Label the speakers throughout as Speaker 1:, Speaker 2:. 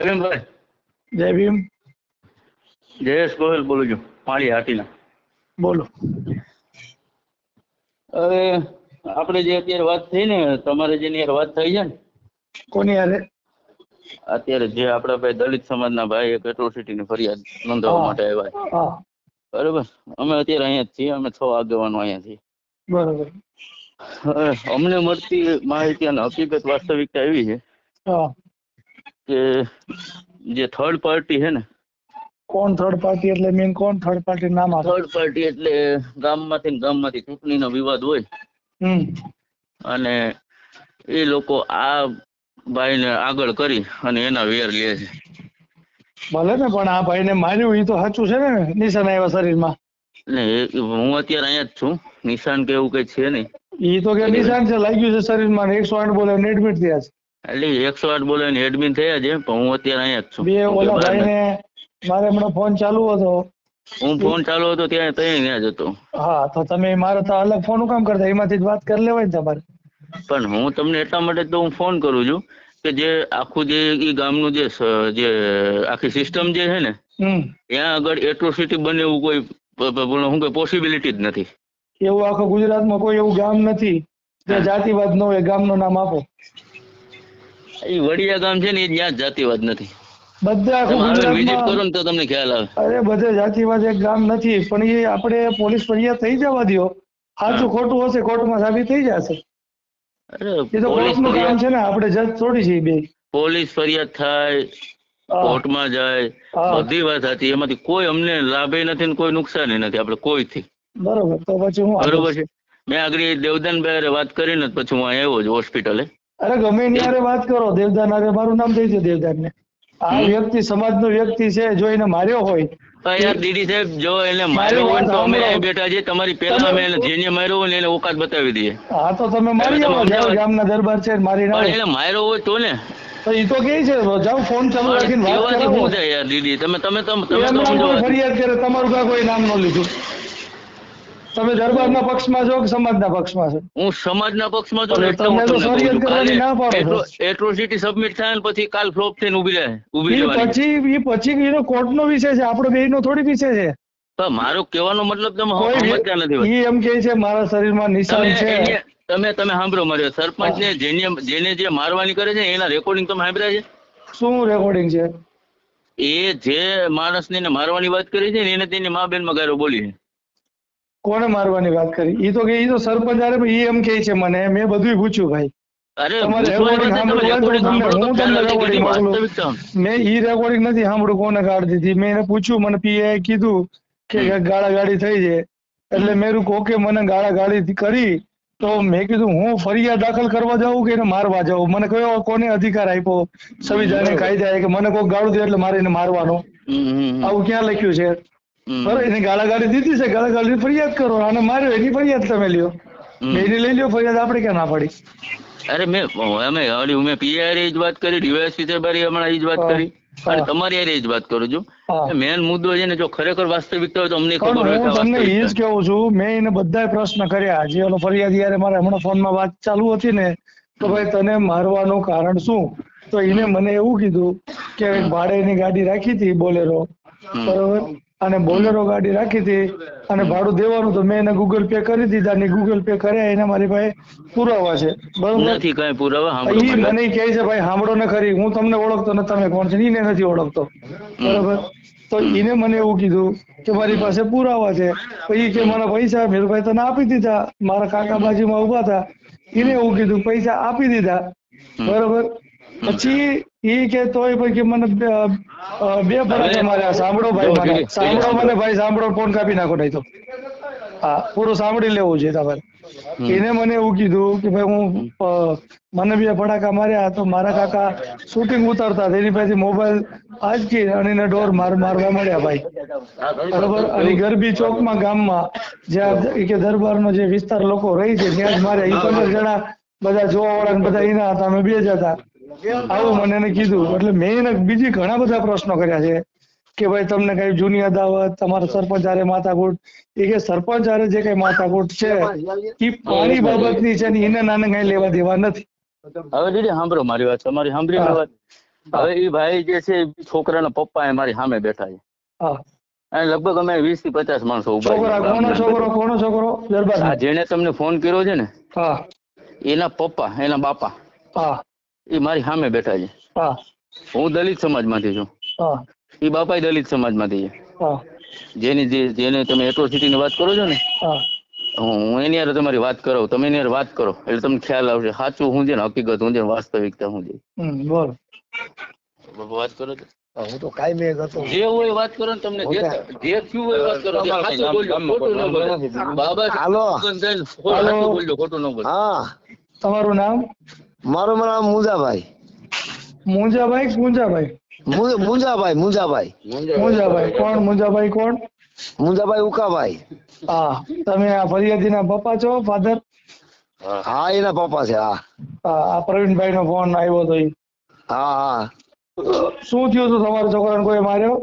Speaker 1: પ્રવીણભાઈ
Speaker 2: જય ભીમ.
Speaker 1: જયેશ ગોહિલ બોલું છું માળી હાટીના.
Speaker 2: બોલો.
Speaker 1: હવે આપણે જે અત્યારે વાત થઈ ને તમારે જેની હારે વાત થઈ છે ને
Speaker 2: કોની હારે?
Speaker 1: અત્યારે જે આપણા ભાઈ દલિત સમાજના ભાઈ એક એટ્રોસિટીની ફરિયાદ નોંધાવવા માટે આવ્યા બરોબર? અમે અત્યારે અહીંયા જ છીએ અમે છ આગેવાનો અહીંયા છીએ.
Speaker 2: બરોબર.
Speaker 1: અમને મળતી માહિતી અને હકીકત વાસ્તવિકતા એવી છે કે જે થર્ડ પાર્ટી છે ને
Speaker 2: કોણ થર્ડ પાર્ટી એટલે મેન કોણ થર્ડ પાર્ટી નામ
Speaker 1: થર્ડ પાર્ટી એટલે ગામમાંથી ને ગામમાંથી ચૂંટણીનો વિવાદ હોય.
Speaker 2: હમ.
Speaker 1: અને એ લોકો આ ભાઈને આગળ કરી અને એના વેર લે છે.
Speaker 2: ભલે ને પણ આ ભાઈને માર્યું એ તો સાચું છે ને નિશાન આવ્યા શરીરમાં?
Speaker 1: ને હું અત્યારે અહીંયા જ છું નિશાન કે એવું કઈ છે નહીં.
Speaker 2: ઈ તો કે નિશાન છે લાગ્યું છે શરીરમાં એકસો આઠ બોલે એડમિટ થયા છે.
Speaker 1: એટલે એકસો આઠ બોલે એડમિન થયા છે પણ હું અત્યારે અહીંયા જ છું.
Speaker 2: બે ઓલા. ભાઈને મારે હમણાં ફોન ચાલુ હતો.
Speaker 1: હું ફોન ચાલુ હતો ત્યાં ત્યાં ત્યાં જ હતો.
Speaker 2: હા તો તમે મારો તો અલગ ફોન કામ કરતા એમાંથી જ વાત કરી લેવાય ને તમારે.
Speaker 1: પણ હું તમને એટલા માટે તો હું ફોન કરું છું કે જે આખું જે ઈ ગામનું જે જે આખી સિસ્ટમ જે છે ને ત્યાં આગળ એટ્રોસિટી બને એવું કોઈ શું કોઈ પોસિબિલિટી જ નથી.
Speaker 2: એવું આખા ગુજરાતમાં કોઈ એવું ગામ નથી જે જાતિવાદ ન હોય ગામનું નામ આપો.
Speaker 1: એ વડિયા ગામ છે ને એ ત્યાં જ જાતિવાદ નથી.
Speaker 2: બધા
Speaker 1: વિઝિટ કરો ને તો તમને ખ્યાલ આવે.
Speaker 2: અરે બધે જાતિવાદ એક ગામ નથી પણ એ આપણે પોલીસ ફરિયાદ થઈ જવા દ્યો. સાચું ખોટું હશે કોર્ટમાં સાબિત થઈ જશે. એ તો કામ છે ને આપણે જજ થોડી છે બે.
Speaker 1: પોલીસ ફરિયાદ થાય કોર્ટમાં જાય બધી વાત હતી એમાંથી કોઈ અમને લાભે નથી ને કોઈ નુકસાન નથી આપણે કોઈથી.
Speaker 2: બરોબર તો પછી હું
Speaker 1: બરોબર છે. મેં આગળ દેવદાનભાઈ હારે વાત કરીને ને પછી હું આવ્યો છું હોસ્પિટલે.
Speaker 2: અરે ગમે એની વાત કરો. દેવદાન અરે મારું નામ થઈ છે દેવદાન ને આ વ્યક્તિ સમાજનો વ્યક્તિ છે જો એને માર્યો હોય
Speaker 1: તો યાર દીદી સાહેબ જો એને માર્યો હોય તો અમે બેઠા છીએ. તમારી પહેલા અમે એને જેને માર્યો હોય એને ઓકાત બતાવી દઈએ.
Speaker 2: હા તો તમે મારી આવો. જાઓ ગામના દરબાર છે મારી ના
Speaker 1: એને માર્યો હોય તો ને.
Speaker 2: તો ઈ તો કે છે જાઓ ફોન ચાલુ રાખીને વાત
Speaker 1: થાય યાર દીદી તમે તમે તમે તમે
Speaker 2: ફરિયાદ કરે તમારું કા કોઈ નામ ન લીધું? તમે દરબારના પક્ષમાં છો કે સમાજના પક્ષમાં છો?
Speaker 1: હું સમાજના પક્ષમાં છું એટલે
Speaker 2: તો
Speaker 1: એટ્રોસિટી સબમિટ થાય ને પછી કાલ ફ્લોપ થઈને ઊભી રહે ઊભી
Speaker 2: ઈ પછી એ પછી એનો કોર્ટનો વિષય છે આપણો બેયનો થોડી વિષય છે.
Speaker 1: પણ મારો કહેવાનો મતલબ તમે સમજતા નથી
Speaker 2: એ એમ કહે છે મારા શરીરમાં નિશાન છે.
Speaker 1: તમે તમે સાંભળો મારે સરપંચ ને જેને જેને જે મારવાની કરે છે એના રેકોર્ડિંગ તમે સાંભળ્યા છે?
Speaker 2: શું રેકોર્ડિંગ છે?
Speaker 1: એ જે માણસને એને મારવાની વાત કરી છે ને એને તેની મા બેનમાં ગાયરો બોલી. છે
Speaker 2: કોને મારવાની વાત કરી? એ તો કે એ તો સરપંચ આરે ઈ એમ કહે છે મને. મેં બધું પૂછ્યું ભાઈ.
Speaker 1: અરે કે
Speaker 2: મેં ઈ રેકોર્ડિંગ નથી સાંભળ્યું કોને કાઢી દીધી? મેં એને પૂછ્યું મને પીએ કીધું કે ગાળા ગાડી થઈ છે. એટલે મેં કોકે ઓકે મને ગાળા ગાડી કરી. તો મેં કીધું હું ફરિયાદ દાખલ કરવા જાઉં કે એને મારવા જાઉં? મને કયો કોને અધિકાર આપ્યો? સંવિધાનિક કાયદા કે મને કોઈ ગાળું દે એટલે મારે એને મારવાનો. આવું ક્યાં લખ્યું છે. બરાબર એને ગાળા ગાડી દીધી છે ગાળા ગાડી ફરિયાદ કરો અને માર્યો એની ફરિયાદ તમે લ્યો. એની લઈ લ્યો ફરિયાદ આપણે ક્યાં ના પડી?
Speaker 1: અરે મેં અમે હળી મેં પીઆઈ જ વાત કરી ડીવાયસી સાહેબ હારે હમણાં એ જ વાત કરી. અને તમારી યારે જ વાત કરું છું. મેન મુદ્દો છે ને જો ખરેખર વાસ્તવિકતા હોય તો અમને ખબર હોય
Speaker 2: તમને એ જ કેવું છું મેં એને બધા પ્રશ્ન કર્યા. જે ઓલો ફરિયાદ યારે મારે હમણાં ફોનમાં વાત ચાલુ હતી ને તો ભાઈ તને મારવાનું કારણ શું? તો એને મને એવું કીધું કે ભાડેની ગાડી રાખી હતી બોલેરો. બરોબર? અને બોલેરો ગાડી રાખી હતી અને ભાડું દેવાનું તો મેં એને ગૂગલ પે કરી દીધા ને ગૂગલ પે કર્યા એના મારી પાસે પુરાવા છે. બરોબર?
Speaker 1: નથી કઈ પુરાવા સાંભળો
Speaker 2: મને. કહે છે ભાઈ સાંભળો ને ખરી હું તમને ઓળખતો ને તમે કોણ છે? ઈને નથી ઓળખતો. બરોબર? તો ઈને મને એવું કીધું કે મારી પાસે પુરાવા છે. પછી કે મને પૈસા મેં તને આપી દીધા મારા કાકા બાજુમાં ઊભા હતા. ઈને એવું કીધું પૈસા આપી દીધા. બરોબર? પછી એ કે તોય પછી કે મને બે ફરજ બે ફરક
Speaker 1: હવે-
Speaker 2: મારે સાંભળો ભાઈ. સાંભળો મને ભાઈ સાંભળો ફોન કાપી નાખો નહીં તો. હા પૂરું સાંભળી લેવું છે તમારે. એને મને એવું કીધું કે ભાઈ હું મને બે ફટાકા માર્યા તો મારા કાકા શૂટિંગ ઉતારતા તેની પાસે મોબાઈલ આંચકી અને એને ડોર માર મારવા મળ્યા ભાઈ. બરોબર? અને ગરબી ચોકમાં ગામમાં જ્યાં કે દરબારનો જે વિસ્તાર લોકો રહી છે ત્યાં જ માર્યા. એ પંદર જણા બધા જોવા વાળા બધા એના હતા અમે બે જ હતા. આવું મને એને કીધું. એટલે મેં બીજી ઘણા બધા પ્રશ્નો કર્યા છે કે ભાઈ તમને કઈ જૂની અદાવત તમારા સરપંચ હારે માથાકૂટ. એ કે સરપંચ હારે જે કઈ માથાકૂટ છે એ પાણી બાબતની છે ને એને નાને કઈ લેવા દેવા નથી.
Speaker 1: હવે દીદી સાંભળો મારી વાત તમારી સાંભળી વાત. હવે એ ભાઈ જે છે છોકરાના પપ્પા એ મારી સામે બેઠા છે. અને લગભગ અમે વીસથી પચાસ માણસો ઊભા
Speaker 2: છોકરા. કોનો છોકરો કોનો છોકરો? દરબાર
Speaker 1: જેને તમને ફોન કર્યો છે ને એના પપ્પા એના બાપા. એ મારી સામે બેઠા છે.
Speaker 2: હા.
Speaker 1: હું દલિત સમાજમાંથી છું.
Speaker 2: હા.
Speaker 1: એ બાપા દલિત સમાજમાંથી છે.
Speaker 2: હા.
Speaker 1: જેની જે જેને તમે એટ્રોસિટી ની વાત કરો છો ને
Speaker 2: હા.
Speaker 1: હું હું એની હારે તમારી વાત કરાવું. તમે એની હારે વાત કરો. એટલે તમને ખ્યાલ આવશે. સાચું હું છે ને હકીકત હું છે ને વાસ્તવિકતા હું છે.
Speaker 2: હમ બોલ.
Speaker 1: વાત કરો તો.
Speaker 3: હું તો કાંઈ મેં હતો.
Speaker 1: જે હોય એ વાત કરો ને તમને જે જે થયું હોય એ વાત કરો. જે સાચું બોલજો ખોટું ન બોલજો બાબા
Speaker 3: હાલો.
Speaker 1: બંધાઈને
Speaker 2: હાલો.
Speaker 1: સાચું બોલજો ખોટું ન બોલજો
Speaker 3: હા.
Speaker 2: તમારું નામ?
Speaker 3: મારું નામ મુંજાભાઈ.
Speaker 2: મુંજાભાઈ
Speaker 3: મુંજાભાઈ. મુંજાભાઈ મુંજાભાઈ.
Speaker 2: મુંજાભાઈ કોણ? મુંજાભાઈ કોણ?
Speaker 3: મુંજાભાઈ ઉકાભાઈ.
Speaker 2: હા તમે આ ફરિયાદીના પપ્પા છો ફાધર
Speaker 3: હા. એના પપ્પા છે હા.
Speaker 2: આ પ્રવીણભાઈ નો ફોન આવ્યો તો
Speaker 3: હા હા.
Speaker 2: શું થયું હતું તમારા છોકરાને કોઈ માર્યો?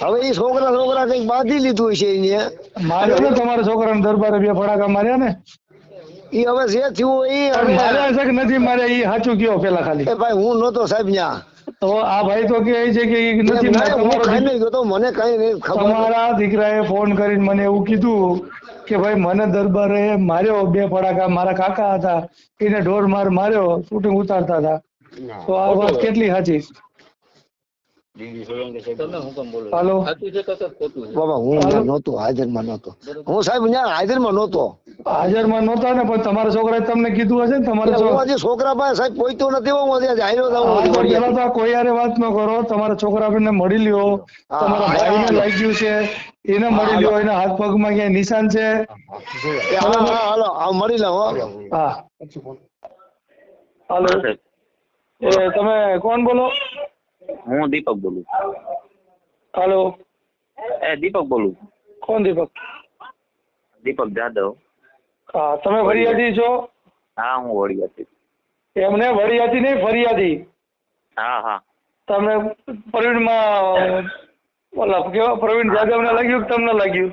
Speaker 3: હવે એ છોકરા છોકરા કંઈક બાંધી લીધું છે એને
Speaker 2: માર્યો ને તમારા છોકરાને દરબારે બે ફડાકા માર્યા ને?
Speaker 3: એ હવે જે થયું એ
Speaker 2: મારે છે કે નથી મારે ઈ સાચું કયો પેલા ખાલી?
Speaker 3: એ ભાઈ હું નતો સાહેબ ન્યા.
Speaker 2: તો આ ભાઈ તો કહે છે કે નથી
Speaker 3: મને કઈ નહીં ખબર
Speaker 2: તમારા દીકરાએ ફોન કરીને મને એવું કીધું કે ભાઈ મને દરબારે માર્યો બે ફડાકા મારા કાકા હતા એને ઢોર માર માર્યો શૂટિંગ ઉતારતા હતા. તો આ વાત કેટલી સાચી? હાલો.
Speaker 1: સાચું છે કે ખોટું છે?
Speaker 3: બાબા હું નહોતો હાજરમાં નહોતો. હું સાહેબ ન્યા હાજરમાં નહોતો.
Speaker 2: હાજરમાં નહોતા ને પણ તમારા છોકરાએ તમને કીધું હશે ને તમારા છોકરા
Speaker 3: છોકરા પાસે સાહેબ પહોંચ્યો નથી હું આજે હાલ્યો
Speaker 2: હા, પેલા તો કોઈ હારે વાત ન કરો તમારા છોકરાને મળી લ્યો. તમારા ભાઈને. લાગ્યું છે એને મળી લ્યો એના હાથ પગમાં ક્યાંય નિશાન છે.
Speaker 3: હા હા હાલો મળી લઉં હા.
Speaker 2: હાલો. એ તમે કોણ બોલો?
Speaker 1: હું દીપક બોલું
Speaker 2: હાલો.
Speaker 1: એ દીપક બોલું.
Speaker 2: કોણ દીપક?
Speaker 1: દીપક જાદવ.
Speaker 2: હા તમે ફરિયાદી છો?
Speaker 1: હા હું વડિયાથી.
Speaker 2: એમને વડિયાતી નહીં ફરિયાદી.
Speaker 1: હા હા.
Speaker 2: તમે પ્રવીણમાં ઓલા કેવા? પ્રવીણ જાદવને લાગ્યું કે તમને લાગ્યું?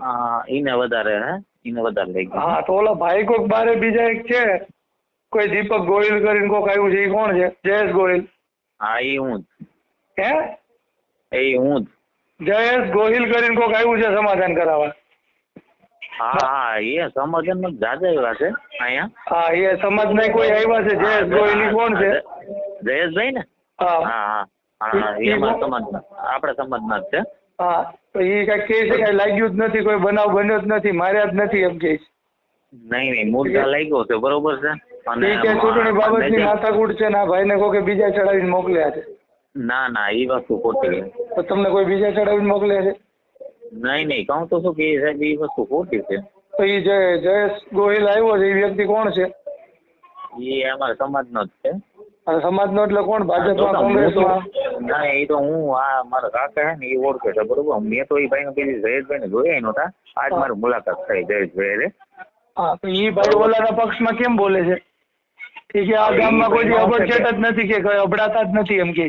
Speaker 1: હા એને વધારે હે? ઈને વધારે લાગ્યું.
Speaker 2: હા તો ઓલા ભાઈ કોક બારે બીજા એક છે. કોઈ દીપક ગોહિલ કરીને કોક આવ્યું છે એ કોણ છે? જયેશ ગોહિલ.
Speaker 1: હા એ હું?
Speaker 2: હે
Speaker 1: એ હું
Speaker 2: જયેશ ગોહિલ કરીને કોક આવ્યું છે સમાધાન કરાવવા.
Speaker 1: હા હા એ સમાધાનમાં જાજા એવા છે અહીંયા.
Speaker 2: હા એ સમાજ સમાજના કોઈ આવ્યા છે જયેશ ગોહિલ કોણ છે?
Speaker 1: જયેશભાઈ ને?
Speaker 2: હા.
Speaker 1: હા હા હા
Speaker 2: ઈ-
Speaker 1: એ
Speaker 2: ઈ
Speaker 1: અમારા સમાજના જ છે.
Speaker 2: હા તો એ કઈ કહે છે કઈ લાગ્યું જ નથી કોઈ બનાવ બન્યો જ નથી માર્યા જ નથી એમ કે છે.
Speaker 1: નહીં નહીં મુદ્દા લાગ્યો છે બરોબર છે. અને
Speaker 2: કે ચૂંટણી બાબતની માથાકૂટ છે ને ભાઈને કોકે બીજા ચડાવીને મોકલ્યા છે?
Speaker 1: ના ના એ વસ્તુ ખોટી
Speaker 2: તો તમને કોઈ બીજા ચડાવીને મોકલ્યા છે?
Speaker 1: નહીં નહીં કહું તો શું કે સાહેબ એ વસ્તુ ખોટી છે.
Speaker 2: તો એ જે જયેશ ગોહિલ આવ્યો છે એ વ્યક્તિ કોણ છે?
Speaker 1: એ અમારા સમાજનો જ છે.
Speaker 2: અને સમાજનો એટલે કોણ? ભાજપમાં કોંગ્રેસમાં?
Speaker 1: ના એ તો હું આ મારા કાકા છે ને એ ઓળખે છે બરોબર? મેં તો એ ભાઈને પેલી જયેશભાઈને જોયા નહોતા. આજ મારી મુલાકાત થઈ જયેશભાઈ.
Speaker 2: હા તો એ ભાઈ ઓલાના પક્ષમાં કેમ બોલે છે? એ કે આ ગામમાં કોઈ
Speaker 1: ભાઈ
Speaker 2: જ નથી કે કોઈ અભડાતા જ નથી એમ કે.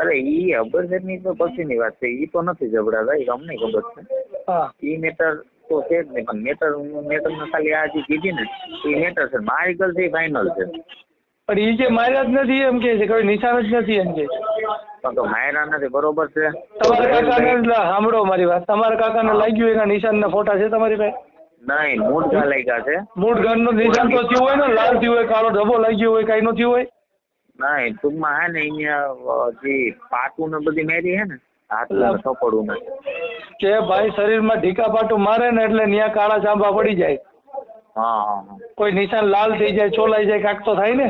Speaker 1: અરે ઈ અબરસરની તો પછીની વાત છે. ઈ તો નથી જબડાતા ઈ અમને ખબર છે. ઈ મેટર તો છે જ નહીં પણ મેટર મેટર ને ખાલી આ જે કીધી ને એ મેટર છે. મારી ગલતી ફાઇનલ છે.
Speaker 2: પણ ઈ જે માર્યા જ નથી એમ કે છે કોઈ નિશાન જ નથી એમ કે.
Speaker 1: તો માયરા નથી બરોબર છે.
Speaker 2: તમારા કાકાને સાંભળો મારી વાત. તમારા કાકાને લાગ્યું એના નિશાનના ફોટા છે તમારી પાસે?
Speaker 1: નહીં મૂર્ખા લાગ્યા છે.
Speaker 2: મૂળનું નિશાન તો થયું હોય ને લાલ થયું હોય કાળો ધબ્બો લાગ્યો હોય કઈ નો થયું હોય.
Speaker 1: નહીં ટૂંકમાં હે ને અહીંયા જે પાટું ને બધી મેરી હે ને હાથ ને
Speaker 2: લા-
Speaker 1: ને
Speaker 2: કે ભાઈ શરીરમાં ઢીકા પાટું મારે ને એટલે ન્યા કાળા ચાંબા પડી જાય.
Speaker 1: હા
Speaker 2: કોઈ નિશાન લાલ થઈ જાય ચોલાઈ જાય કાક તો થાય ને.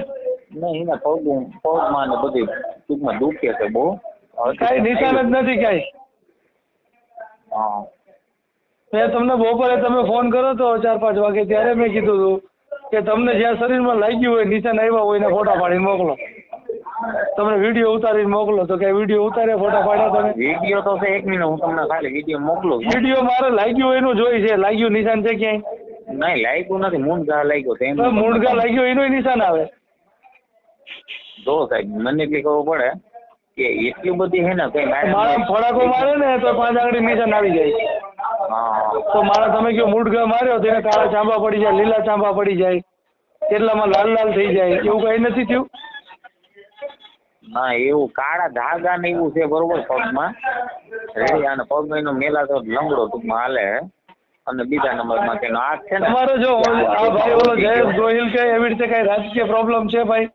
Speaker 1: નહીં એના પગ પગમાં ને બધી ટૂંકમાં દુખે છે બહુ.
Speaker 2: કઈ નિશાન જ નથી કઈ.
Speaker 1: હા.
Speaker 2: મેં તમને બપોરે તમે ફોન કર્યો તો ચાર પાંચ વાગે ત્યારે મેં કીધું હતું કે તમને જ્યાં શરીરમાં લાગ્યું હોય નિશાન આવ્યા હોય ને ફોટા પાડીને મોકલો. તમને વીડિયો ઉતારીને મોકલો. તો કે વીડિયો ઉતારે ફોટા પાડ્યા તમે?
Speaker 1: વીડિયો તો છે એક મિનિટ હું તમને ખાલી વીડિયો મોકલું.
Speaker 2: વીડિયો મારે લાગ્યું હોય એનું જોઈ છે. લાગ્યું નિશાન છે ક્યાંય?
Speaker 1: નહીં લાગ્યું નથી. ઘા લાગ્યો તેમ
Speaker 2: તો લાગ્યો લાગ્યું એનું નિશાન આવે.
Speaker 1: જો સાહેબ મને એટલી ખબર પડે કે એટલી બધી હે ને કઈ મારે
Speaker 2: ફડાકો મારે ને તો પાંચ આંગળી નિશાન આવી જાય. તો મારા તમે કયો મૂળગા માર્યો તો એને કાળા ચાંબા પડી જાય લીલા ચાંબા પડી જાય એટલામાં લાલ લાલ થઈ જાય એવું કઈ નથી થયું?
Speaker 4: ના એવું કાળા ધાગા ને એવું છે બરોબર પગમાં. રેડી અને પગમાં એનો મેલા તો લંગડો ટૂંકમાં હાલે. અને બીજા નંબરમાં તેનો હાથ છે ને.
Speaker 2: તમારો જો આ ભાઈ ઓલો જયેશ ગોહિલ કે એવી રીતે કઈ રાજકીય પ્રોબ્લેમ છે ભાઈ?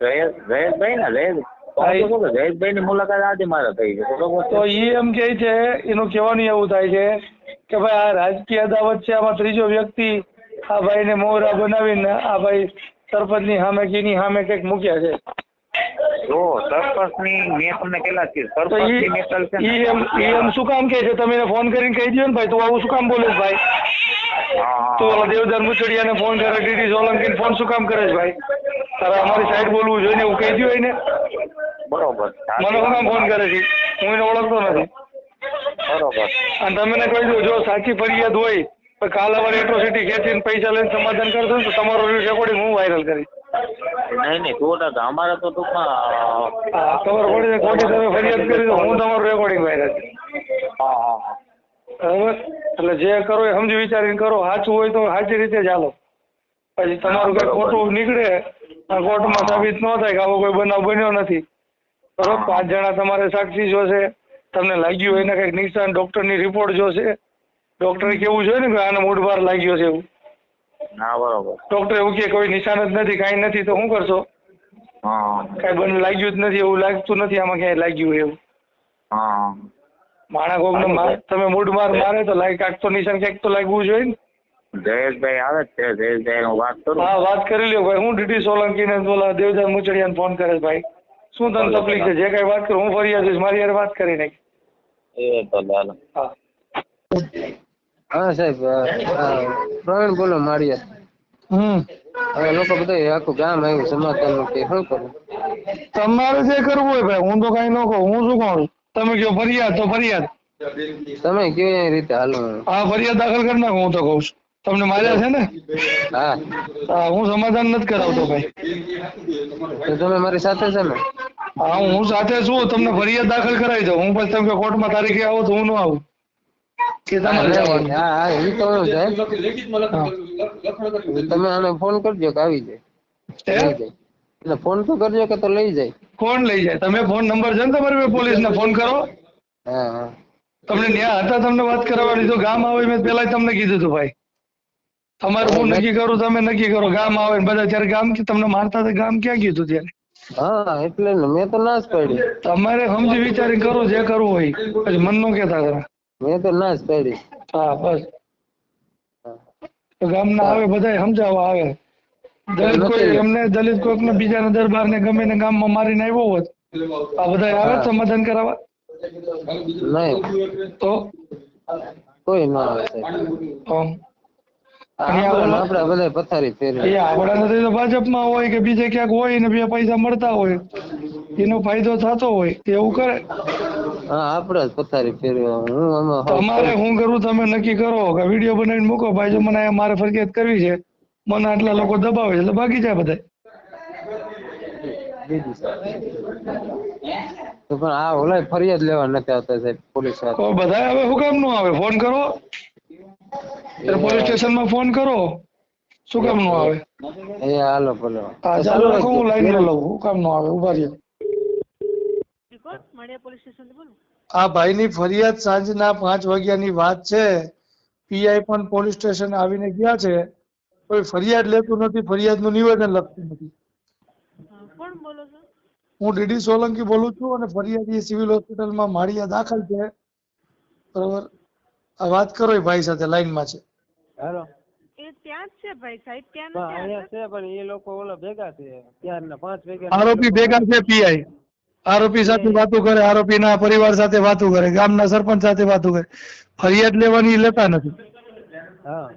Speaker 4: જયેશ જયેશભાઈ ને જયેશ
Speaker 2: ભાઈ.
Speaker 4: જયેશભાઈ ની મુલાકાત આજે મારે થઈ છે
Speaker 2: તો એ એમ કે છે એનું કહેવાનું એવું થાય છે કે ભાઈ આ રાજકીય અદાવત છે આમાં ત્રીજો વ્યક્તિ આ ભાઈ ને મોહરા બનાવીને આ ભાઈ સરપંચની સામે કીની સામે કંઈક મૂક્યા છે.
Speaker 4: જો સરપંચની મેં તમને સરપંચની મેટલ છે
Speaker 2: એમ એમ શું કામ કે છે? તમે ફોન કરીને કહી દો ને ભાઈ તું આવું શું કામ બોલે ભાઈ? તું
Speaker 4: હા.
Speaker 2: ઓલા ફોન કરે ડીડી સોલંકીને ફોન શું કામ કરે છે ભાઈ? તારે અમારી સાઈડ બોલવું જોઈએ ને એવું કહી દઉં એને.
Speaker 4: બરોબર.
Speaker 2: મને શું કામ ફોન કરે છે? હું એને ઓળખતો નથી.
Speaker 4: બરોબર.
Speaker 2: અને તમે ને કહી દો જો સાચી ફરિયાદ હોય તો કાલ અમારે એટ્રોસિટી ખેંચીને પૈસા લઈને સમાધાન કરશો ને તો તમારો રેકોર્ડિંગ હું વાયરલ કરીશ.
Speaker 4: નહીં નહીં સો ટકા અમારે તો ટૂંકમાં
Speaker 2: તમારે ખોટી તમે ફરિયાદ કરી હું તમારું રેકોર્ડિંગ વાયરલ
Speaker 4: હા હા.
Speaker 2: એટલે જે કરો એ સમજી વિચારીને કરો. સાચું હોય તો સાચી રીતે ચાલો પછી તમારું કઈ ખોટું નીકળે કોર્ટમાં સાબિત ન થાય કે આવો કોઈ બનાવ બન્યો નથી. બરોબર? પાંચ જણા તમારે સાક્ષી જોશે. તમને લાગ્યું હોય ને કંઈક નિશાન ડોક્ટરની રિપોર્ટ જોશે. ડોક્ટરે કેવું જોઈએ ને કે આને મૂડ બાર લાગ્યો છે એવું?
Speaker 4: ના બરોબર.
Speaker 2: ડોક્ટર એવું કે કોઈ નિશાન જ નથી કાંઈ નથી તો શું કરશો? કાંઈ બન લાગ્યું જ નથી એવું લાગતું નથી આમાં ક્યાંય લાગ્યું એવું?
Speaker 4: હા.
Speaker 2: માણા કોકને માર તમે મૂડ માર મારે તો લાઈક કાંઈક તો નિશાન ક્યાંક તો લાગવું જોઈએ ને.
Speaker 4: જયેશભાઈ આવે છે જયેશભાઈ હું વાત કરું.
Speaker 2: હા વાત કરી લ્યો ભાઈ. હું ડીડી સોલંકી ને બોલા દેવદાસ મુચડિયા ફોન કરે ભાઈ. શું તને તકલીફ છે? જે કઈ વાત કરું હું ફરિયાદ આવીશ. મારી યાર વાત કરી નાખી.
Speaker 4: એ તો ચાલો.
Speaker 2: હા.
Speaker 5: હા સાહેબ પ્રવીણ બોલો મારી
Speaker 2: હમ.
Speaker 5: હવે લોકો બધા આખું ગામ આવ્યું સમાધાનનું કે શું કરું?
Speaker 2: તમારે જે કરવું હોય ભાઈ હું તો કઈ ન કહું. હું શું કહું? તમે કયો ફરિયાદ તો ફરિયાદ.
Speaker 5: તમે કયો એ રીતે હાલો.
Speaker 2: હા ફરિયાદ દાખલ કરી નાખો હું તો કહું છું. તમને માર્યા છે ને?
Speaker 5: હા.
Speaker 2: હા હું સમાધાન નથી કરાવતો ભાઈ.
Speaker 5: તમે મારી સાથે છે ને
Speaker 2: હા હું સાથે છું તમને ફરિયાદ દાખલ કરાવી દઉં. હું પછી તમે કોર્ટમાં તારીખે આવો તો હું ન આવું. કે તમારે
Speaker 5: હા હા એ તો સાહેબ તમે આને ફોન કરજો કે આવી જાય. જાય. એટલે ફોન તો કરજો કે તો લઈ જાય.
Speaker 2: કોણ લઈ જાય? તમે ફોન નંબર છે ને તમારી પોલીસ ને ફોન કરો. તમને ન્યા હતા તમને વાત કરાવવાની તો ગામ આવે મેં પેલા તમને કીધું હતું ભાઈ. તમારે હું નક્કી કરું તમે નક્કી કરો ગામ આવે ને બધા ત્યારે ગામ તમને મારતા હતા ગામ ક્યાં કીધું ત્યારે?
Speaker 5: હા એટલે મેં તો ના જ પાડી.
Speaker 2: તમારે સમજી વિચારી કરો જે કરવું હોય પછી મન નો કેતા કરા
Speaker 5: મેં તો ના જ પાડી.
Speaker 2: હા બસ.
Speaker 5: હા.
Speaker 2: તો ગામના આવે બધા સમજાવવા આવે. દલિત કોઈ એમને દલિત કોઈક ને બીજાના દરબાર ને ગમે ને ગામમાં મારીને આવ્યો હોત આ બધા આવે સમાધાન કરાવવા?
Speaker 5: નહીં.
Speaker 2: તો?
Speaker 5: કોઈ ના આવે આપણે પથારી ફેરવી.
Speaker 2: એ આપણા નથી તો ભાજપમાં હોય કે બીજે ક્યાંક હોય ને બે પૈસા મળતા હોય એનો ફાયદો થતો હોય એવું કરે?
Speaker 5: હા આપણે જ પથારી ફેરવી.
Speaker 2: તમારે શું કરું તમે નક્કી કરો કે વીડિયો બનાવીને મૂકો. ભાઈ જો મને મારે ફરિયાદ કરવી છે. મને આટલા લોકો દબાવે એટલે ભાગી જાય બધા
Speaker 5: તો પણ આ ઓલા ફરિયાદ લેવા નથી આવતા સાહેબ
Speaker 2: પોલીસવાળા. બધા હવે શું કામનું આવે? ફોન કરો. પોલીસ સ્ટેશનમાં ફોન કરો. શું કામનું આવે?
Speaker 5: એ હાલો ભલે
Speaker 2: હા ચાલુ રાખો હું લાઈનમાં લઉં શું કામનું આવે? ઊભા રહ્યો
Speaker 6: આ ભાઈ ની
Speaker 2: આ ભાઈની ફરિયાદ સાંજના પાંચ વાગ્યાની વાત છે. પીઆઈ પણ પોલીસ સ્ટેશન આવીને ગયા છે. કોઈ ફરિયાદ લેતું નથી ફરિયાદનું નિવેદન લખતું નથી.
Speaker 6: કોણ બોલો છો?
Speaker 2: હું ડીડી સોલંકી બોલું છું અને ફરિયાદી સિવિલ હોસ્પિટલમાં માળિયા દાખલ છે. બરોબર? આ વાત કરો એ ભાઈ સાથે લાઈનમાં છે.
Speaker 5: હેલો.
Speaker 6: એ ત્યાં જ છે ભાઈ સાહેબ ત્યાં નથી
Speaker 5: અહીંયા છે પણ એ લોકો ઓલા ભેગા છે. ત્યારના પાંચ ભેગા
Speaker 2: આરોપી ભેગા છે પીઆઈ. આરોપી સાથે વાતો કરે આરોપીના પરિવાર સાથે વાતો કરે ગામના સરપંચ સાથે વાતો કરે. ફરિયાદ લેવાની લેતા નથી.
Speaker 5: હા.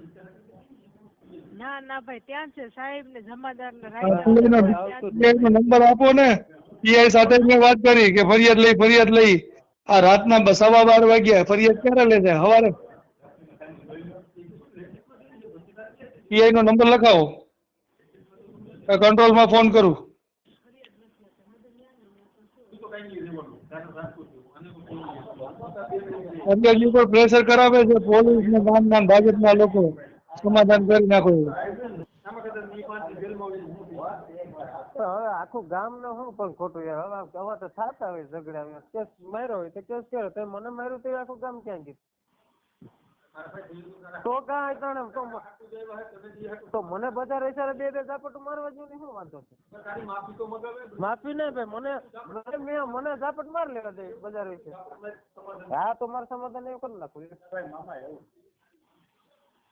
Speaker 6: ના ના ભાઈ ત્યાં છે સાહેબ ને જમાદાર ને
Speaker 2: PI નો નંબર આપો ને. પીઆઈ સાથે મેં વાત કરી કે ફરિયાદ લઈ ફરિયાદ લઈ. આ રાતના બ- સવા બાર વાગ્યા ફરિયાદ ક્યારે લે છે? સવારે પીઆઈ નો નંબર લખાવો. કંટ્રોલમાં ફોન કરું. ફરિયાદી ઉપર પ્રેશર કરાવે છે પોલીસ ને ગામના ભાજપના લોકો. સમાધાન કરી નાખો
Speaker 5: હવે આખું ગામ ને શું પણ ખોટું યાર હવે હવે તો થતા હોય ઝઘડા કેસ માર્યો હોય તો કેસ કર્યો. તો મને માર્યું તો આખું ગામ ક્યાં ગયું? તો કાંઈ તને તો મને બધા રહેશે બે બે ઝાપટું મારવા જોઈએ શું વાંધો છે? માફી નહીં ભાઈ મને મને મેં મને ઝાપટ માર લેવા દે બધા રહેશે. હા, તો મારે સમાધાન એવું કરી નાખું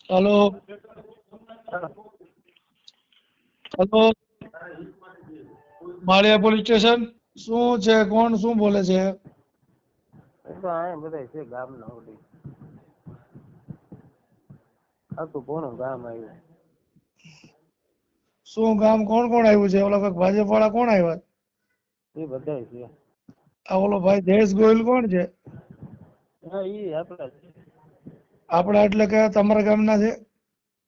Speaker 2: hello. Hello. Maliya police station? શું છે? કોણ? શું બોલે છે?
Speaker 5: એ બધા છે ગામના ઓલી આખું ઘણું ગામ આવ્યું.
Speaker 2: શું ગામ? કોણ કોણ આવ્યું છે? ઓલા ભાજપ વાળા કોણ આવ્યા?
Speaker 5: એ બધા છે.
Speaker 2: આ ઓલો ભાઈ જયેશ ગોયલ કોણ છે?
Speaker 5: હા ઈ આપડા છે.
Speaker 2: આપડા એટલે કે તમારા ગામના છે?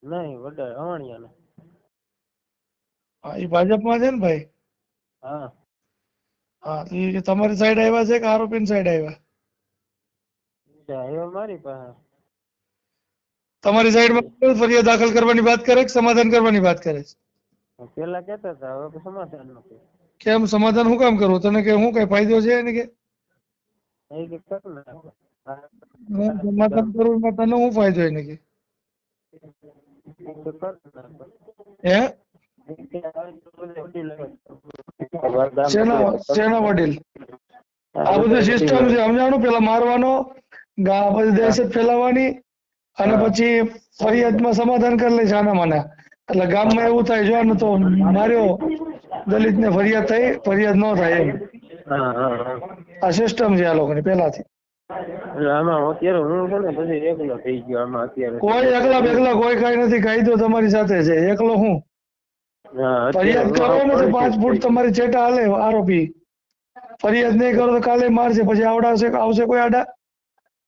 Speaker 5: નહીં વડા અવાણિયાના.
Speaker 2: હા એ ભાજપમાં છે ને ભાઈ?
Speaker 5: હા.
Speaker 2: હા એ તમારી સાઈડ આવ્યા છે કે આરોપીની સાઈડ આવ્યા?
Speaker 5: આવ્યો મારી પાસે.
Speaker 2: તમારી સાઈડમાં ફરિયાદ દાખલ કરવાની વાત કરે કે સમાધાન કરવાની વાત કરે છે?
Speaker 5: પેલા કેતા હતા હવે સમાધાનનું
Speaker 2: કેમ સમાધાન હું કામ કરવું તને કે હું કઈ ફાયદો છે એને કે.
Speaker 5: હા.
Speaker 2: કરું એમાં તને શું ફાયદો એને કે. શેના વડીલ? આ બધું સિસ્ટમ છે સમજાણું? પેલા મારવાનો પછી દહેશત ફેલાવવાની અને પછી ફરિયાદમાં સમાધાન કરી લે છે આના મને. એટલે ગામમાં એવું થાય જો તો માર્યો દલિત ને ફરિયાદ થઈ ફરિયાદ ન થાય એમ. આ સિસ્ટમ છે આ લોકોની પેલાથી.
Speaker 5: આમાં અત્યારે હું છે ને પછી એકલો થઈ ગયો આમાં અત્યારે.
Speaker 2: કોઈ એકલા બેકલા કોઈ કઈ નથી કાયદો તમારી સાથે છે. એકલો હું? ફરિયાદ કરો ને તો પાંચ ફૂટ તમારી ચેટા હાલે આરોપી. ફરિયાદ નહીં કરો તો કાલે મારશે પછી આવડાવશે આવશે કોઈ આડા?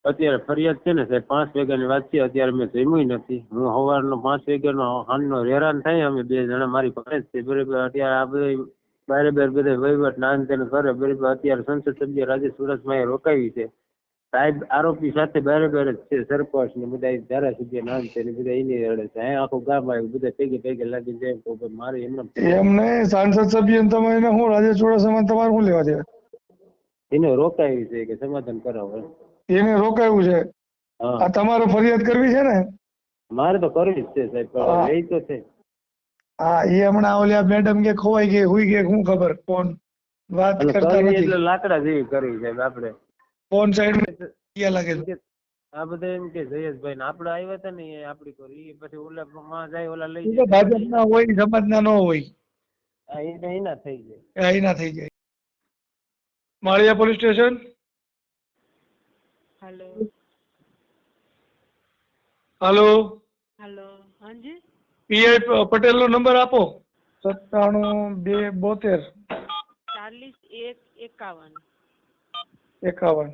Speaker 5: અત્યારે ફરિયાદ છે ને સાહેબ પાંચ વાગ્યાની વાત છે અત્યારે મેં જમ્યું નથી. હું સવારનો પાંચ વાગ્યાનો હાંજનો હેરાન થાય અમે બે જણા મારી પાસે જ છે. બરાબર અત્યારે આ બધા બારે બાર બધા વહીવટ નાન તેને કરે બરાબર અત્યારે સંસદ સભ્ય રાજેશ એ રોકાવી છે. સાહેબ આરોપી સાથે બારે બાર જ છે સરપંચ ને બધા ધારાસભ્ય નાન તેને બધા એની રડે છે. આખું ગામ આવ્યું બધા ભેગે ભેગે લાગી જાય તો મારે એમને
Speaker 2: એમને સાંસદ સભ્ય તમે એને હું રાજેશ ચુડાસમા તમારે શું લેવા દેવા
Speaker 5: એને રોકાયું છે કે સમાધાન કરાવો
Speaker 2: એને રોકાયું છે? આ તમારે ફરિયાદ કરવી છે ને?
Speaker 5: મારે તો કરવી જ છે સાહેબ લઈ તો છે.
Speaker 2: હા એ હમણાં ઓલી મેડમ કે ખોવાઈ ગઈ હુઈ ગઈ શું ખબર કોણ વાત કરતા નથી.
Speaker 5: એટલે લાકડા જેવી કરવી સાહેબ આપણે.
Speaker 2: ફોન સાઈડમાં લાગે
Speaker 5: આ બધા એમ કે જયેશભાઈ ને આપણે આવ્યા હતા ને આપડી કરી એ પછી ઓલા માં જાય ઓલા લઈ
Speaker 2: જાય. ભાજપ ના હોય સમાજના નો હોય.
Speaker 5: હા, એના થઈ જાય.
Speaker 2: એ થઈ જાય. Maliya police station?
Speaker 6: Hello.
Speaker 2: Hello.
Speaker 6: Hello. હાજી?
Speaker 2: પીઆઈ પટેલ નો નંબર આપો. સત્તાણું બે બોતેર.
Speaker 6: ચાલીસ એક એકાવન.
Speaker 2: એકાવન.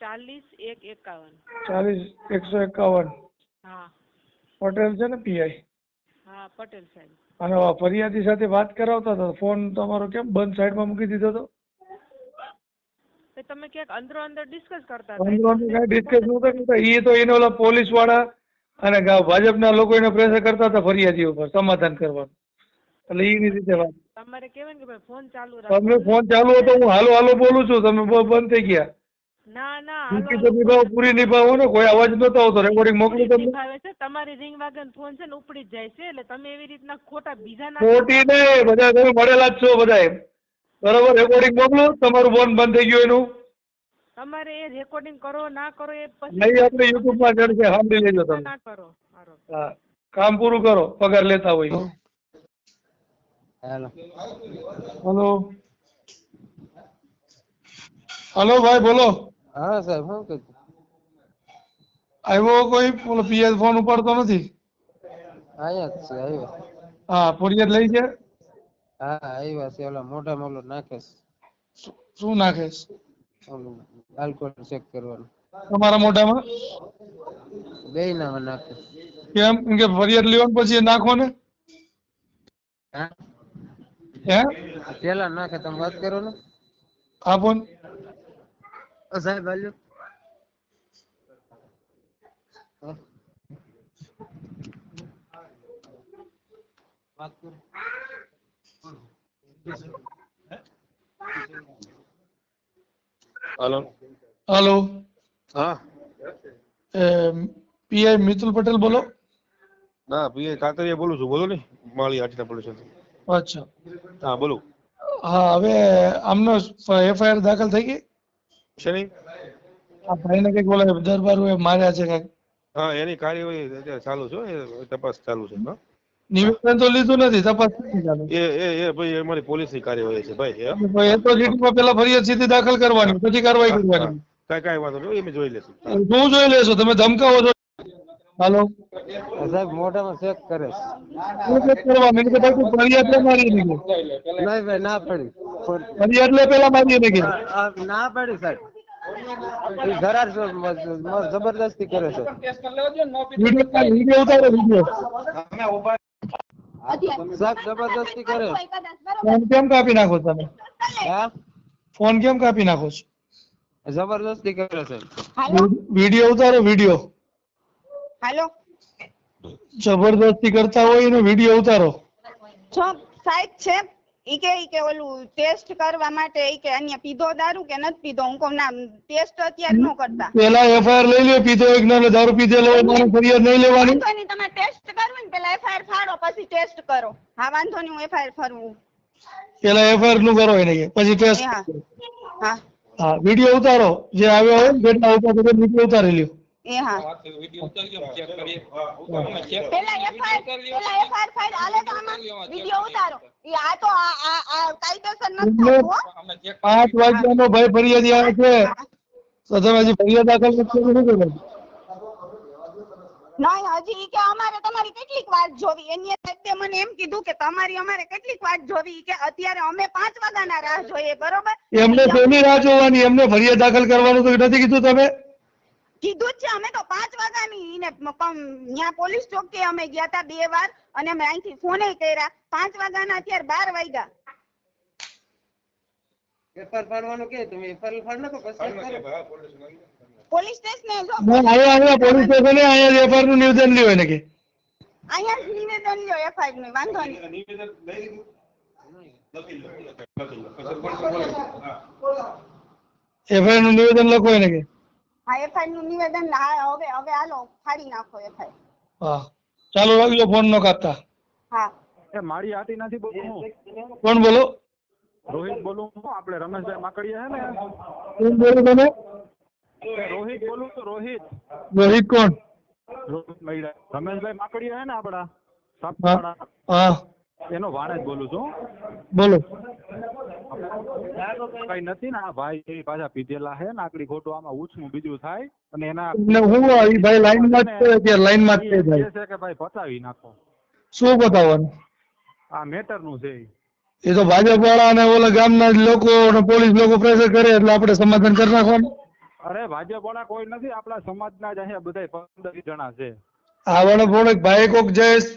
Speaker 6: ચાલીસ એક એકાવન.
Speaker 2: ચાલીસ એકસો એકાવન.
Speaker 6: હા.
Speaker 2: પટેલ છે ને પીઆઈ?
Speaker 6: હા પટેલ સાહેબ.
Speaker 2: અને ફરિયાદી સાથે વાત કરાવતા હતા ફોન તમારો કેમ બંધ સાઈડમાં મૂકી દીધો હતો?
Speaker 6: તમે ક્યાંક અંદરો અંદર ડિસ્કસ કરતા
Speaker 2: અંદર કાંઈ ડિસ્કસ નહોતા કરતા. એ તો એને ઓલા પોલીસવાળા અને ભાજપના લોકો એને પ્રેશર કરતા હતા ફરિયાદી ઉપર સમાધાન કરવાનું. એટલે એની રીતે વાત.
Speaker 6: તમારે કહેવાય ને કે ભાઈ ફોન ચાલુ રાખો.
Speaker 2: તમે ફોન ચાલુ હતો હું હાલો હાલો બોલું છું. તમે બંધ થઈ ગયા.
Speaker 6: ના ના હાલો
Speaker 2: ડ્યુટી તો નિભાવો પૂરી નિભાવો ને કોઈ અવાજ નતો આવતો. રેકોર્ડિંગ મોકલું
Speaker 6: જ
Speaker 2: તમને.
Speaker 6: નિભાવે છે. તમારી રિંગ વાગન ફોન છે ને ઉપડી જ જાય છે. એટલે તમે એવી રીતના ખોટા બીજાના
Speaker 2: ખોટી નહીં. બધા તમે મળેલા જ છો બધાય. બરોબર? રેકોર્ડિંગ મોકલું. તમારું ફોન બંધ થઈ ગયું એનું.
Speaker 6: તમારે એ રેકોર્ડિંગ કરો ના કરો એ પછી
Speaker 2: નહીં આપણે યુટ્યુબમાં ચડશે. સાંભળી લેજો તમે.
Speaker 6: ના કરો મારો.
Speaker 2: હા. કામ પૂરું કરો. પગાર લેતા હોય.
Speaker 5: હાલો
Speaker 2: હેલો હેલો ભાઈ બોલો.
Speaker 5: હા સાહેબ શું કીધું
Speaker 2: આવ્યો કોઈ પેલો પીએસ ફોન ઉપાડતો નથી?
Speaker 5: આયા છે આવ્યો
Speaker 2: હા ફરિયાદ લઈ છે?
Speaker 5: હા આવ્યા છે ઓલા મોઢામાં મોલો નાખે છે.
Speaker 2: શું- નાખે છે?
Speaker 5: આલ્કોહોલ ચેક કરવાનું.
Speaker 2: તમારા મોઢામાં?
Speaker 5: બે ના નાખે
Speaker 2: કેમ? કેમ કે ફરિયાદ લેવાનું પછી નાખો ને?
Speaker 5: હા.
Speaker 2: હે?
Speaker 5: પેલા નાખે તમે વાત કરો ને.
Speaker 2: આપો ને
Speaker 5: અ સાહેબ હાલ્યો. હા. વાત કરો.
Speaker 7: હલો.
Speaker 2: હાલો.
Speaker 7: હા.
Speaker 2: પીઆઈ મિતુલ પટેલ બોલો.
Speaker 7: ના પીઆઈ કાતરિયા બોલું છું. બોલો ને માળી આટીના પોલીસ
Speaker 2: અચ્છા.
Speaker 7: હા બોલો.
Speaker 2: હા હવે આમનો એફઆઈઆર દાખલ થઈ ગઈ?
Speaker 7: શેની?
Speaker 2: આ ભાઈને કંઈક બોલે દરબાર માર્યા છે કંઈક.
Speaker 7: હા એની કાર્યવાહી અત્યારે ચાલુ છે એ તપાસ ચાલુ છે હા.
Speaker 2: નિવેદન તો લીધું નથી તપાસ
Speaker 7: એ એ એ ભાઈ અમારી પોલીસની કાર્યવાહી છે ભાઈ
Speaker 2: એ તો જીટીમાં પેલા ફરિયાદ સીધી દાખલ કરવાની પછી કાર્યવાહી કરવાની.
Speaker 7: કાંઈ કઈ વાંધો નહીં એ જોઈ લેશું.
Speaker 2: શું જોઈ લેશો તમે ધમકાવો છો. હાલો.
Speaker 5: સાહેબ મોઢામાં ચેક કરે છે.
Speaker 2: શું check કરવા મેં કીધું ભાઈ તું ફરિયાદ લે મારી એને કે.
Speaker 5: નહીં ભાઈ ના પડી.
Speaker 2: ફરિયાદ લે પેલા મારી એને કે
Speaker 5: આ- આ ના પડી સાહેબ. ઈ ઘરાર જો- મ- મ- જબરદસ્તી કરે છે.
Speaker 2: વીડિયો વીડિયો ઉતારો વીડિયો.
Speaker 5: સાહેબ જબરદસ્તી કરે. છે.
Speaker 2: ફોન કેમ કાપી નાખો તમે?
Speaker 5: હા?
Speaker 2: ફોન કેમ કાપી નાખો છો?
Speaker 5: જબરદસ્તી કરે છે.
Speaker 8: હાલો
Speaker 2: વીડિયો ઉતારો વીડિયો.
Speaker 8: હાલો.
Speaker 2: જબરદસ્તી કરતા હોય એનો વીડિયો ઉતારો.
Speaker 8: છો સાહેબ છે ઈ કે ઈ કે ઓલું ટેસ્ટ કરવા માટે ઈ કે અન્ય પીધો દારૂ કે નથી પીધો? હું કહું ના ટેસ્ટ અત્યારે ન કરતા.
Speaker 2: પેલા એફઆઈઆર લઈ લ્યો પીધો એક ના દારૂ પીધેલો મારે ફરિયાદ નહીં લેવાની.
Speaker 8: વાંધો નહીં તમે ટેસ્ટ કરવું ને પેલા એફઆઈઆર ફાડો પછી ટેસ્ટ કરો. હા વાંધો નહીં હું એફઆઈઆર ફરવું
Speaker 2: પેલા એફઆઈઆરનું કરો એને પછી ટેસ્ટ
Speaker 8: હા. હા.
Speaker 2: વીડિયો ઉતારો. જે આવ્યો હોય બેટા ઉતારો તો વીડિયો ઉતારી લ્યો.
Speaker 8: એ હા. પેલા તો આમાં વિડિયો ઉતારો. ઈ આ તો આ આ આ કાયદેસર નથી થતું
Speaker 2: પાંચ વાગ્યાનો ભાઈ ફરિયાદી આવે છે. તો તમે હજી ફરિયાદ દાખલ નથી કરી શું
Speaker 8: નહીં હજી કે અમારે તમારી કેટલીક વાત જોવી. એની સાહેબે મને એમ કીધું કે તમારી અમારે કેટલીક વાત જોવી. કે અત્યારે અમે પાંચ વાગ્યાના રાહ જોઈએ બરોબર?
Speaker 2: એમને કોની રાહ જોવાની? એમને ફરિયાદ દાખલ કરવાનું તો નથી કીધું તમે?
Speaker 8: કીધું જ છે અમે તો પાંચ વાગ્યાની ને ત્યાં પોલીસ ચોકી અમે ગયા હતા બે વાર અને અમે અહીંથી ફોને કર્યા. પાંચ વાગ્યાના અત્યારે બાર વાગ્યા.
Speaker 5: પેપર ફાડવાનું કે તમે? પેપર ફાડ નાખો
Speaker 8: પોલીસ સ્ટેશને જો.
Speaker 2: ના, અહીંયા અહીંયા પોલીસ સ્ટેશને અહીંયા એફઆઈઆરનું નિવેદન લ્યો એને કે
Speaker 8: અહીંયા નિવેદન લ્યો એફઆઈઆરનું વાંધો નહીં
Speaker 2: એફઆઈઆરનું નિવેદન લખો એને કે?
Speaker 8: હા એફઆઈઆરનું નિવેદન હા હવે હવે હાલો ફાડી નાખો એફઆઈઆર
Speaker 2: હા ચાલુ રાખજો ફોન નો કાપતા
Speaker 8: હા.
Speaker 9: એ મારી આટી નથી બોલું
Speaker 2: કોણ બોલો?
Speaker 9: રોહિત બોલું હું આપણે રમેશભાઈ માકડિયા હે ને.
Speaker 2: કોણ બોલો તમે?
Speaker 9: એ રોહિત બોલું તો રોહિત.
Speaker 2: રોહિત કોણ?
Speaker 9: રોહિત મૈડા રમેશભાઈ માકડિયા હે ને આપડા
Speaker 2: હા
Speaker 9: સાપવાડા.
Speaker 2: હા.
Speaker 9: એનો ભાણેજ બોલું છું.
Speaker 2: બોલો.
Speaker 9: કઈ નથી ને આ ભાઈ એ પાછા પીધેલા હે નાકડી ખોટું આમાં ઉછવું બીજું થાય અને એના
Speaker 2: એટલે હું આવી ભાઈ લાઈનમાં જ છે લાઈનમાં જ છે ભાઈ.
Speaker 9: છે કે ભાઈ પતાવી નાખો.
Speaker 2: શું બતાવવાનું
Speaker 9: આ મેટરનું છે
Speaker 2: એ તો ભાજપ વાળા અને ઓલા ગામના લોકો અને પોલીસ લોકો પ્રેશર કરે એટલે આપણે સમાધાન કરી નાખવાનું.
Speaker 9: અરે ભાજપ વાળા કોઈ નથી આપણા સમાજના જ અહીંયા બધા પંદર જણા છે.
Speaker 2: આ વાળો ભાઈ કોક જયેશ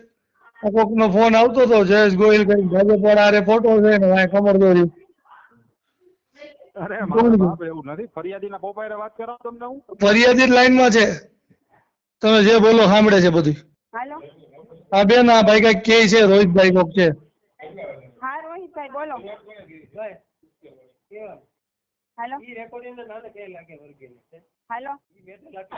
Speaker 2: કોક નો ફોન આવતો હતો જયેશ ગોહિલ કઈ ભાજપ વાળા હારે ફોટો છે ને વાંહે કમર દોરી
Speaker 9: અરે મારા બાપ એવું નથી. ફરિયાદીના પોપાયરે વાત કરો તમને હું.
Speaker 2: ફરિયાદી લાઈનમાં છે. તમે જે બોલો સાંભળે છે બધું
Speaker 8: હાલો.
Speaker 2: હા બેન આ ભાઈ કઈ કે છે રોહિતભાઈ કોક છે.
Speaker 8: હા રોહિતભાઈ બોલો. હાલો
Speaker 5: ઈ રેકોર્ડિંગ ને નાને કે લાગે વર્ગીને.
Speaker 8: હાલો
Speaker 5: ઈ લાગે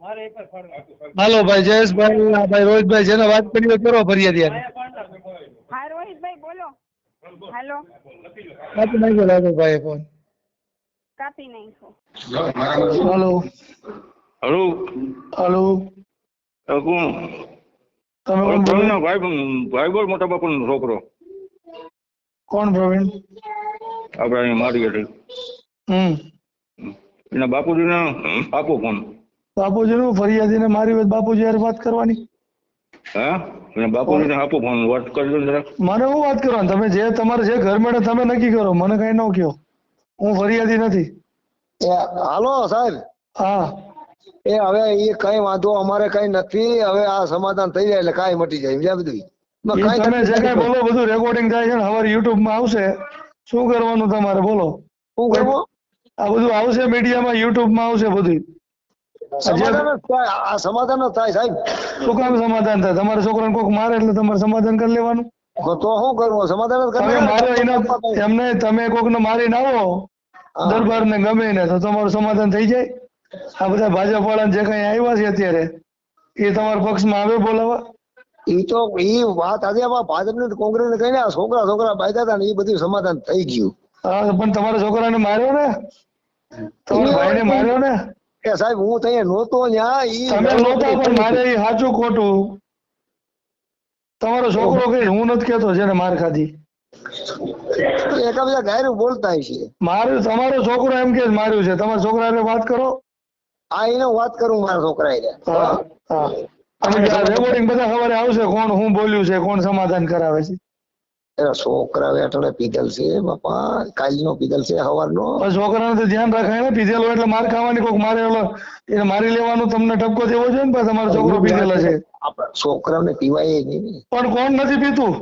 Speaker 5: મારે એક જ ફાડવાનું.
Speaker 2: હાલો ભાઈ જયેશભાઈ આ ભાઈ રોહિતભાઈ જેને વાત કરી હોય કરો ફરિયાદ
Speaker 5: યાર.
Speaker 8: હા રોહિતભાઈ બોલો. હેલો
Speaker 2: કાપી નાખ્યો લાગે ભાઈ ફોન.
Speaker 8: કાપી નાખો
Speaker 2: હેલો.
Speaker 1: હલો.
Speaker 2: હેલો.
Speaker 1: કોણ?
Speaker 2: તમે કોણ
Speaker 1: ભાઈ? ભાઈ બોલ મોટા બાપુનો છોકરો.
Speaker 2: કોણ પ્રવીણ?
Speaker 1: આપણે અહીંયા મારી ગયેલી
Speaker 2: હમ.
Speaker 1: એના બાપુજીને આપો ફોન
Speaker 2: બાપુજી નું ફરિયાદી ને મારી બાપુજી યાર વાત કરવાની.
Speaker 1: હા? બાપુજી આપો ફોન વાત કરી દો
Speaker 2: મને હું વાત કરવાની? તમે જે તમારે જે ઘર મેળે તમે નક્કી કરો મને કઈ ન કયો. હું ફરિયાદી નથી.
Speaker 3: એ હાલો સાહેબ.
Speaker 2: હા.
Speaker 3: એ હવે એ કઈ વાંધો અમારે કઈ નથી. હવે આ સમાધાન થઈ જાય એટલે કઈ મટી જાય. સમજ્યા બધું
Speaker 2: તમે જે કઈ બોલો બધું રેકોર્ડિંગ થાય છે ને હવે યુટ્યુબમાં આવશે. શું કરવાનું તમારે? બોલો.
Speaker 3: શું કરવું?
Speaker 2: આ બધું આવશે મીડિયામાં યુટ્યુબમાં આવશે બધું
Speaker 3: સમાધાન થાય. આ સમાધાન જ થાય સાહેબ.
Speaker 2: શું કામ સમાધાન થાય? તમારા છોકરાને કોક મારે એટલે તમારે સમાધાન કરી લેવાનું?
Speaker 3: તો શું કરવું સમાધાન જ
Speaker 2: કરી
Speaker 3: કરવું
Speaker 2: મારો એના એમને તમે કોકને મારીને આવો. દરબાર ને ગમે ને તો તમારું સમાધાન થઈ જાય. આ બધા ભાજપ વાળા જે કઈ આવ્યા છે અત્યારે એ તમારા પક્ષમાં આવે બોલાવા
Speaker 3: ઈ તો ઈ વાત આજે ભાજપ ને કોંગ્રેસ ને કહીને છોકરા છોકરા બાયદા હતા ને એ બધું સમાધાન થઈ ગયું.
Speaker 2: હા પણ તમારા છોકરાને માર્યો ને? તમારા ભાઈને માર્યો ને?
Speaker 3: કે સાહેબ હું તઈ નહોતો ત્યાં ઈ
Speaker 2: તમે નહોતા પણ મારે એ સાચું ખોટું. તમારો છોકરો કઈ હું નથી કેતો જેને માર ખાધી.
Speaker 3: એકાબીજા ગાયરું બોલતા છે.
Speaker 2: મારું તમારો છોકરો એમ કે માર્યું છે. તમારા છોકરા ને વાત કરો.
Speaker 3: આ એને વાત કરું મારા છોકરા
Speaker 2: હા હા. અને રેકોર્ડિંગ બધા ખબર આવશે કોણ શું બોલ્યું છે કોણ સમાધાન કરાવે છે.
Speaker 3: એના છોકરા વેઠણે પીધેલ છે બાપા કાલનો પીધેલ છે સવારનો
Speaker 2: પણ છોકરાને તો ધ્યાન રાખાય ને પીધેલો એટલે માર ખાવાની કોક મારેલો એને મારી લેવાનું તમને ટપકો દેવો જોઈએ ને પણ તમારો છોકરો પીધેલો છે.
Speaker 3: છોકરાને પીવાય નહીં
Speaker 2: પણ કોણ નથી પીતું?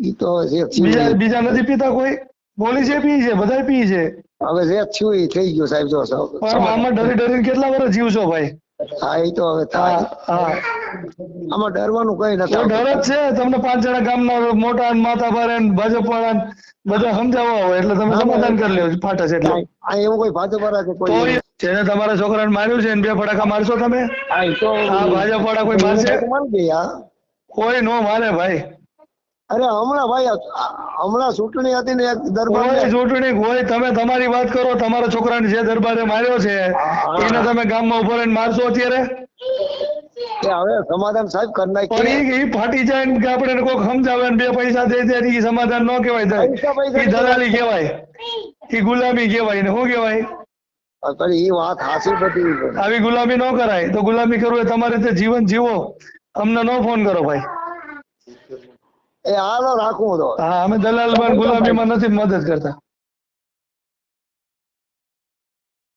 Speaker 3: ઈ તો
Speaker 2: બીજા બીજા નથી પીતા કોઈ? બોલી છે પી છે બધા પી છે.
Speaker 3: હવે જે થયું એ થઈ ગયું સાહેબ જો
Speaker 2: પણ આમાં ડરી ડરીને કેટલા વર્ષ જીવશો ભાઈ?
Speaker 3: હા એ તો હવે થાય. આમાં ડરવાનું કઈ નથી.
Speaker 2: ડર જ છે. તમને પાંચ જણા ગામના મોટા ને માતા ભારે ને ભાજપ વાળા ને બધા સમજાવવા હોય એટલે તમે સમાધાન કરી લ્યો ફાટા છે એટલે.
Speaker 3: આ એવું કોઈ ભાજપ વાળા કે કોઈ
Speaker 2: જેને તમારા છોકરાને માર્યું છે બે ફટાકા મારશો તમે?
Speaker 3: હા
Speaker 2: ભાજપ વાળા કોઈ મારશે? કોઈ નો મારે ભાઈ.
Speaker 3: અરે હમણાં ભાઈ હમણાં ચૂંટણી હતી ને એક દરબાર
Speaker 2: ચૂંટણી હોય તમે તમારી વાત કરો તમારા છોકરાને જે દરબારે માર્યો છે એને તમે ગામમાં ઊભો રહીને મારશો અત્યારે?
Speaker 3: હવે સમાધાન સાહેબ કરી
Speaker 2: પણ ઈ ઈ ફાટી જાય ને કે આપણે કોઈક સમજાવે ને બે પૈસા દે દે એ સમાધાન ન કહેવાય
Speaker 3: થાય
Speaker 2: એ દલાલી કહેવાય. એ ગુલામી કહેવાય ને શું કહેવાય?
Speaker 3: પછી એ વાત હાસી બધી.
Speaker 2: આવી ગુલામી ન કરાય. તો ગુલામી કરવું એ તમારે તે જીવન જીવો. અમને ન ફોન કરો ભાઈ.
Speaker 3: એ હાલો રાખું તો.
Speaker 2: હા અમે દલાલ ગુલામીમાં નથી મદદ કરતા.